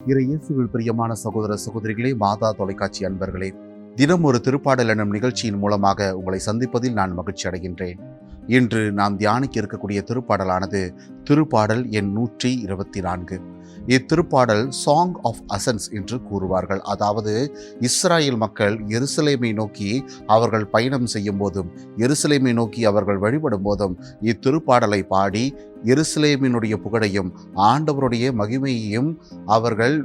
இறை இயேசுவில் பிரியமான சகோதர சகோதரிகளே மாதா தொலைக்காட்சி அன்பர்களே தினம் ஒரு திருப்பாடல் எனும் நிகழ்ச்சியின் மூலமாக உங்களை சந்திப்பதில் நான் மகிழ்ச்சி அடைகின்றேன். இன்று நாம் தியானிக்க இருக்கக்கூடிய திருப்பாடலானது திருப்பாடல் எண் நூற்றி இருபத்தி நான்கு. இத்திருப்பாடல் சாங் ஆஃப் அசன்ஸ் என்று கூறுவார்கள். அதாவது இஸ்ராயல் மக்கள் எருசலேமை நோக்கி அவர்கள் பயணம் செய்யும் போதும் எருசலேமை நோக்கி அவர்கள் வழிபடும் போதும் இத்திருப்பாடலை பாடி எருசலேமினுடைய புகழையும் ஆண்டவருடைய மகிமையையும் அவர்கள்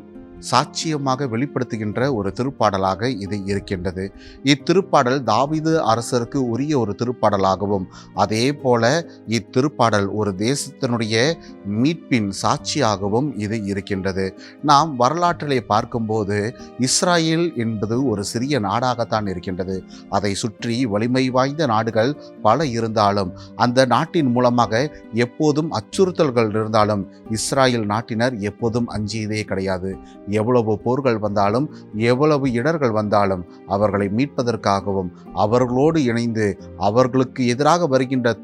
சாட்சியமாக வெளிப்படுத்துகின்ற ஒரு திருப்பாடலாக இது இருக்கின்றது. இத்திருப்பாடல் தாவீது அரசருக்கு உரிய ஒரு திருப்பாடலாகவும் அதே போல இத்திருப்பாடல் ஒரு தேசத்தினுடைய மீட்பின் சாட்சியாகவும் இது இருக்கின்றது. நாம் வரலாற்றிலே பார்க்கும்போது இஸ்ராயேல் என்பது ஒரு சிறிய நாடாகத்தான் இருக்கின்றது. அதை சுற்றி வலிமை வாய்ந்த நாடுகள் பல இருந்தாலும் அந்த நாட்டின் மூலமாக எப்போதும் அச்சுறுத்தல்கள் இருந்தாலும் இஸ்ராயல் நாட்டினர் எப்போதும் அஞ்சியதே கிடையாது. எவ்வளவு போர்கள் வந்தாலும் எவ்வளவு இடர்கள் வந்தாலும் அவர்களை மீட்பதற்காகவும் அவர்களோடு இணைந்து அவர்களுக்கு எதிராக வருகின்ற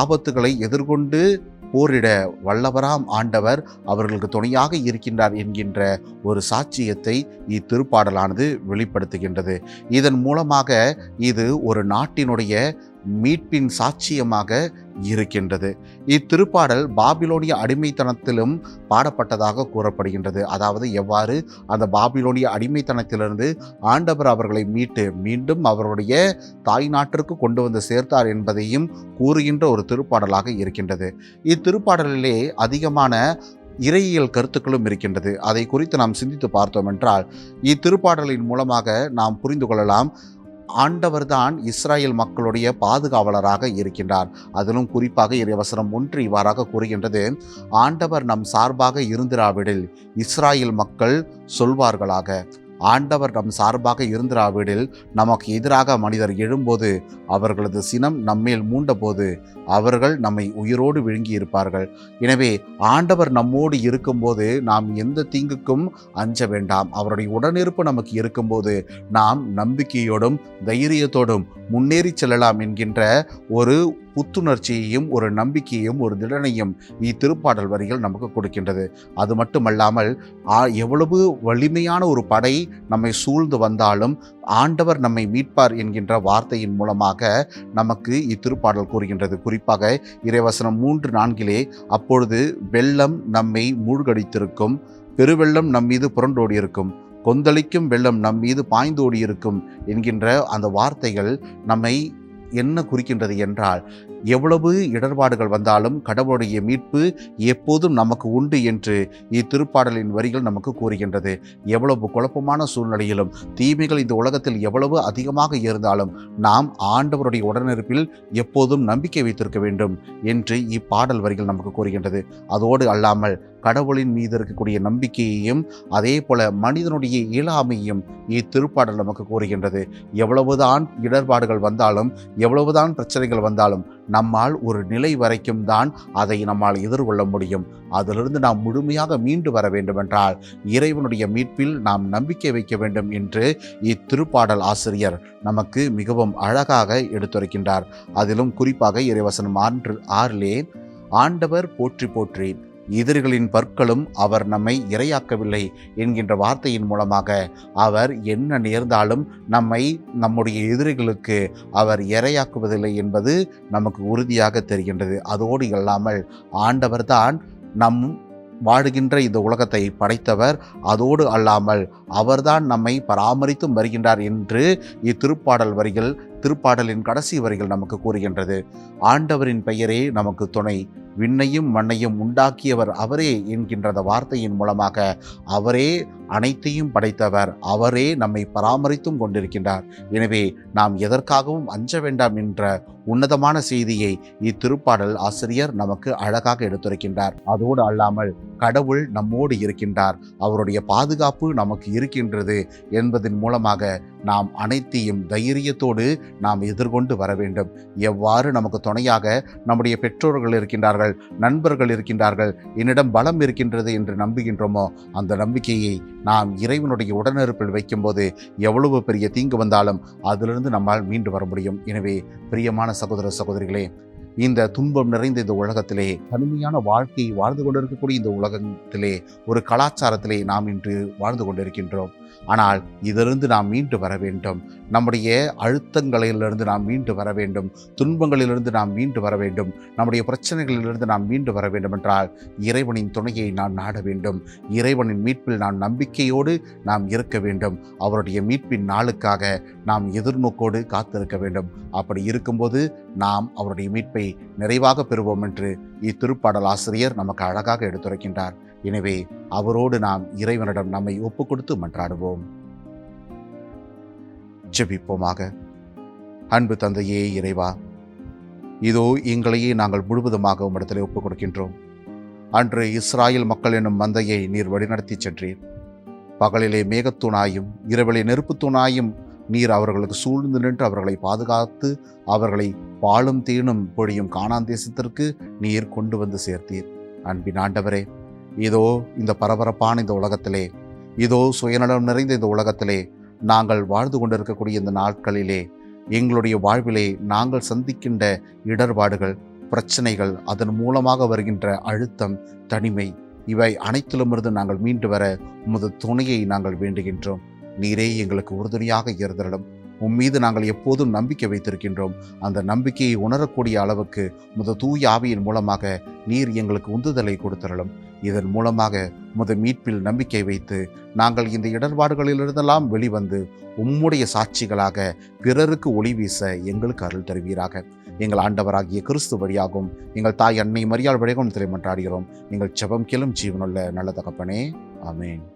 ஆபத்துகளை எதிர்கொண்டு போரிட வல்லவராம் ஆண்டவர் அவர்களுக்கு துணையாக இருக்கின்றார் என்கின்ற ஒரு சாட்சியத்தை இத்திருப்பாடலானது வெளிப்படுத்துகின்றது. இதன் மூலமாக இது ஒரு நாட்டினுடைய மீட்பின் சாட்சியமாக இருக்கின்றது. இத்திருப்பாடல் பாபிலோனிய அடிமைத்தனத்திலும் பாடப்பட்டதாக கூறப்படுகின்றது. அதாவது எவ்வாறு அந்த பாபிலோனிய அடிமைத்தனத்திலிருந்து ஆண்டவர் அவர்களை மீட்டு மீண்டும் அவருடைய தாய் நாட்டிற்கு கொண்டு வந்து சேர்த்தார் என்பதையும் கூறுகின்ற ஒரு திருப்பாடலாக இருக்கின்றது. இத்திருப்பாடலிலே அதிகமான இறையியல் கருத்துக்களும் இருக்கின்றது. அதை குறித்து நாம் சிந்தித்து பார்த்தோம் என்றால் இத்திருப்பாடலின் மூலமாக நாம் புரிந்து கொள்ளலாம். ஆண்டவர்தான் இஸ்ராயேல் மக்களுடைய பாதுகாவலராக இருக்கின்றார். அதிலும் குறிப்பாக இறைவசனம் ஒன்று இவ்வாறாக கூறுகின்றது. ஆண்டவர் நம் சார்பாக இருந்திராவிடில் இஸ்ராயல் மக்கள் சொல்வார்களாக ஆண்டவர் நம் சார்பாக இருந்திராவிடில் நமக்கு எதிராக மனிதர் எழும்போது அவர்களது சினம் நம்மேல் மூண்டபோது அவர்கள் நம்மை உயிரோடு விழுங்கி இருப்பார்கள் எனவே ஆண்டவர் நம்மோடு இருக்கும்போது நாம் எந்த தீங்குக்கும் அஞ்ச வேண்டாம். அவருடைய உடனிருப்பு நமக்கு இருக்கும்போது நாம் நம்பிக்கையோடும் தைரியத்தோடும் முன்னேறி செல்லலாம் என்கின்ற ஒரு புத்துணர்ச்சியையும் ஒரு நம்பிக்கையையும் ஒரு திடனையும் இத்திருப்பாடல் வரிகள் நமக்கு கொடுக்கின்றது. அது மட்டுமல்லாமல் எவ்வளவு வலிமையான ஒரு படை நம்மை சூழ்ந்து வந்தாலும் ஆண்டவர் நம்மை மீட்பார் என்கின்ற வார்த்தையின் மூலமாக நமக்கு இத்திருப்பாடல் கூறுகின்றது. குறிப்பாக இறைவசனம் மூன்று நான்கிலே அப்பொழுது வெள்ளம் நம்மை மூழ்கடித்திருக்கும் பெருவெள்ளம் நம் மீது புரண்டோடி இருக்கும் கொந்தளிக்கும் வெள்ளம் நம் மீது பாய்ந்தோடி இருக்கும் என்கின்ற அந்த வார்த்தைகள் நம்மை என்ன குறிக்கின்றது என்றால் எவ்வளவு இடர்பாடுகள் வந்தாலும் கடவுளுடைய மீட்பு எப்போதும் நமக்கு உண்டு என்று இத்திருப்பாடலின் வரிகள் நமக்கு கூறுகின்றது. எவ்வளவு குழப்பமான சூழ்நிலையிலும் தீமைகள் இந்த உலகத்தில் எவ்வளவு அதிகமாக இருந்தாலும் நாம் ஆண்டவருடைய உடனிருப்பில் எப்போதும் நம்பிக்கை வைத்திருக்க வேண்டும் என்று இப்பாடல் வரிகள் நமக்கு கூறுகின்றது. அதோடு அல்லாமல் கடவுளின் மீது இருக்கக்கூடிய நம்பிக்கையையும் அதே போல மனிதனுடைய இயலாமையும் இத்திருப்பாடல் நமக்கு கூறுகின்றது. எவ்வளவுதான் இடர்பாடுகள் வந்தாலும் எவ்வளவுதான் பிரச்சனைகள் வந்தாலும் நம்மால் ஒரு நிலை வரைக்கும் தான் அதை நம்மால் எதிர்கொள்ள முடியும். அதிலிருந்து நாம் முழுமையாக மீண்டு வர வேண்டுமென்றால் இறைவனுடைய மீட்பில் நாம் நம்பிக்கை வைக்க வேண்டும் என்று இத்திருப்பாடல் ஆசிரியர் நமக்கு மிகவும் அழகாக எடுத்துரைக்கின்றார். அதிலும் குறிப்பாக இறைவசனம் ஆன்று ஆறிலே ஆண்டவர் போற்றி போற்றி எதிரிகளின் பற்களும் அவர் நம்மை இரையாக்கவில்லை என்கின்ற வார்த்தையின் மூலமாக அவர் என்ன நேர்ந்தாலும் நம்மை நம்முடைய எதிரிகளுக்கு அவர் இரையாக்குவதில்லை என்பது நமக்கு உறுதியாக தெரிகின்றது. அதோடு இல்லாமல் ஆண்டவர்தான் நம் வாழுகின்ற இந்த உலகத்தை படைத்தவர். அதோடு அல்லாமல் அவர்தான் நம்மை பராமரித்தும் வருகின்றார் என்று இத்திருப்பாடல் வரிகள் திருப்பாடலின் கடைசி வரிகள் நமக்கு கூறுகின்றது. ஆண்டவரின் பெயரே நமக்கு துணை. விண்ணையும் மண்ணையும் உண்டாக்கியவர் அவரே என்கின்ற அந்த வார்த்தையின் மூலமாக அவரே அனைத்தையும் படைத்தவர். அவரே நம்மை பராமரித்தும் கொண்டிருக்கின்றார். எனவே நாம் எதற்காகவும் அஞ்ச வேண்டாம் என்ற உன்னதமான செய்தியை இத்திருப்பாடல் ஆசிரியர் நமக்கு அழகாக எடுத்துரைக்கின்றார். அதோடு அல்லாமல் கடவுள் நம்மோடு இருக்கின்றார். அவருடைய பாதுகாப்பு நமக்கு இருக்கின்றது என்பதன் மூலமாக நாம் அனைத்தையும் தைரியத்தோடு நாம் எதிர்கொண்டு வர வேண்டும். எவ்வாறு நமக்கு துணையாக நம்முடைய பெற்றோர்கள் இருக்கின்றார்கள் நண்பர்கள் இருக்கின்றார்கள் என்னிடம் பலம் இருக்கின்றது என்று நம்புகின்றோமோ அந்த நம்பிக்கையை நாம் இறைவனுடைய உடனிருப்பில் வைக்கும்போது எவ்வளவு பெரிய தீங்கு வந்தாலும் அதிலிருந்து நம்மால் மீண்டு வர முடியும். எனவே பிரியமான சகோதர சகோதரிகளே இந்த துன்பம் நிறைந்த இந்த உலகத்திலே தனிமையான வாழ்க்கையை வாழ்ந்து கொண்டிருக்கக்கூடிய இந்த உலகத்திலே ஒரு கலாச்சாரத்திலே நாம் இன்று வாழ்ந்து கொண்டிருக்கின்றோம். ஆனால் இதிலிருந்து நாம் மீண்டு வர வேண்டும். நம்முடைய அழுத்தங்களிலிருந்து நாம் மீண்டு வர வேண்டும். துன்பங்களிலிருந்து நாம் மீண்டு வர வேண்டும். நம்முடைய பிரச்சனைகளிலிருந்து நாம் மீண்டு வர வேண்டும் என்றால் இறைவனின் துணையை நாம் நாட வேண்டும். இறைவனின் மீட்பில் நாம் நம்பிக்கையோடு நாம் இருக்க வேண்டும். அவருடைய மீட்பின் நாளுக்காக நாம் எதிர்நோக்கோடு காத்திருக்க வேண்டும். அப்படி இருக்கும்போது நாம் அவருடைய மீட்பை நிறைவாக பெறுவோம் என்று இத்திருப்பாடல் ஆசிரியர் நமக்கு அழகாக எடுத்துரைக்கின்றார். எனவே அவரோடு நாம் இறைவனிடம் நம்மை ஒப்பு கொடுத்து மன்றாடுவோம். ஜெபிப்போமாக. அன்பு தந்தையே இறைவா இதோ எங்களையே நாங்கள் முழுவதுமாக உம்மிடத்தில் ஒப்புக் கொடுக்கின்றோம் அன்று இஸ்ராயல் மக்கள் என்னும் மந்தையை நீர் வழிநடத்தி சென்றீர். பகலிலே மேகத்தூணாயும் இரவிலே நெருப்புத்தூணாயும் நீர் அவர்களுக்கு சூழ்ந்து நின்று அவர்களை பாதுகாத்து அவர்களை பாலும் தீனும் பொழியும் காணாந்தேசத்திற்கு நீர் கொண்டு வந்து சேர்த்தீர். அன்பின் ஆண்டவரே இதோ இந்த பரபரப்பான இந்த உலகத்திலே இதோ சுயநலம் நிறைந்த இந்த உலகத்திலே நாங்கள் வாழ்ந்து கொண்டிருக்கக்கூடிய இந்த நாட்களிலே எங்களுடைய வாழ்விலே நாங்கள் சந்திக்கின்ற இடர்பாடுகள் பிரச்சனைகள் அதன் மூலமாக வருகின்ற அழுத்தம் தனிமை இவை அனைத்திலுமிருந்து நாங்கள் மீண்டு வர உமது துணையை நாங்கள் வேண்டுகின்றோம். நீரே எங்களுக்கு உறுதுணையாக இருந்தரிடம் உம் மீது நாங்கள் எப்போதும் நம்பிக்கை வைத்திருக்கின்றோம். அந்த நம்பிக்கையை உணரக்கூடிய அளவுக்கு முத தூய ஆவியின் மூலமாக நீர் எங்களுக்கு உந்துதலை கொடுத்தரலும். இதன் மூலமாக உமது மீட்பில் நம்பிக்கை வைத்து நாங்கள் இந்த இடர்பாடுகளிலிருந்தெல்லாம் வெளிவந்து உம்முடைய சாட்சிகளாக பிறருக்கு ஒளி வீச எங்களுக்கு அருள் தருவீராக. எங்கள் ஆண்டவராகிய கிறிஸ்து வழியாகவும் எங்கள் தாய் அன்னை மரியாள் வழியாகவும் திரைமன்றாடுகிறோம். எங்கள் செபம் கேளும் ஜீவனுள்ள நல்ல தகப்பனே. ஆமென்.